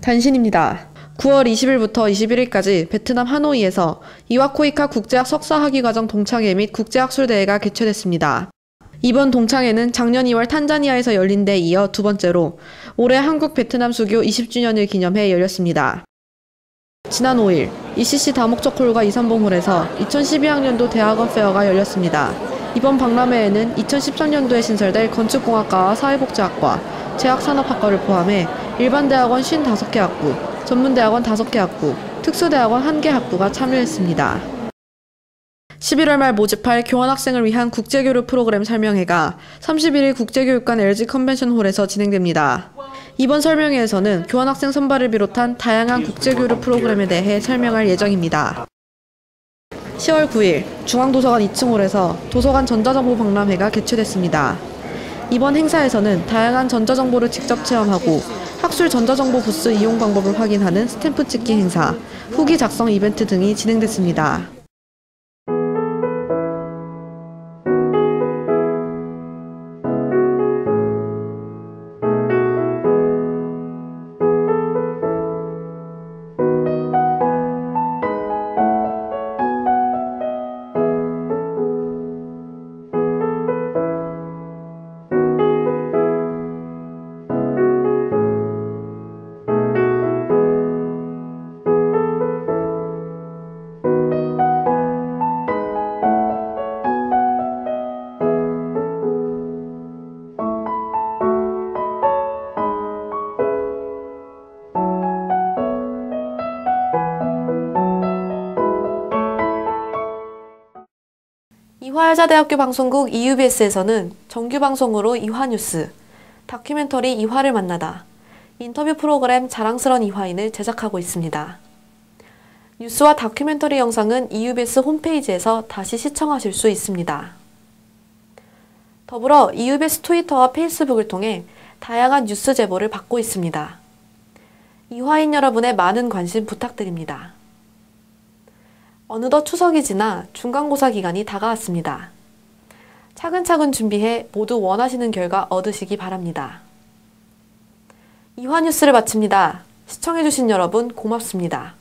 단신입니다. 9월 20일부터 21일까지 베트남 하노이에서 이와코이카 국제학 석사학위 과정 동창회 및 국제학술대회가 개최됐습니다. 이번 동창회는 작년 2월 탄자니아에서 열린 데 이어 두 번째로 올해 한국 베트남 수교 20주년을 기념해 열렸습니다. 지난 5일 ECC 다목적홀과 이산봉홀에서 2012학년도 대학원 페어가 열렸습니다. 이번 박람회에는 2013년도에 신설될 건축공학과와 사회복지학과, 제약산업학과를 포함해 일반 대학원 55개 학부, 전문대학원 5개 학부, 특수대학원 1개 학부가 참여했습니다. 11월 말 모집할 교환학생을 위한 국제교류 프로그램 설명회가 31일 국제교육관 LG 컨벤션 홀에서 진행됩니다. 이번 설명회에서는 교환학생 선발을 비롯한 다양한 국제교류 프로그램에 대해 설명할 예정입니다. 10월 9일 중앙도서관 2층 홀에서 도서관 전자정보 박람회가 개최됐습니다. 이번 행사에서는 다양한 전자정보를 직접 체험하고 학술 전자정보 부스 이용 방법을 확인하는 스탬프 찍기 행사, 후기 작성 이벤트 등이 진행됐습니다. 이화여자대학교 방송국 EUBS에서는 정규 방송으로 이화뉴스, 다큐멘터리 이화를 만나다, 인터뷰 프로그램 자랑스런 이화인을 제작하고 있습니다. 뉴스와 다큐멘터리 영상은 EUBS 홈페이지에서 다시 시청하실 수 있습니다. 더불어 EUBS 트위터와 페이스북을 통해 다양한 뉴스 제보를 받고 있습니다. 이화인 여러분의 많은 관심 부탁드립니다. 어느덧 추석이 지나 중간고사 기간이 다가왔습니다. 차근차근 준비해 모두 원하시는 결과 얻으시기 바랍니다. 이화 뉴스를 마칩니다. 시청해주신 여러분 고맙습니다.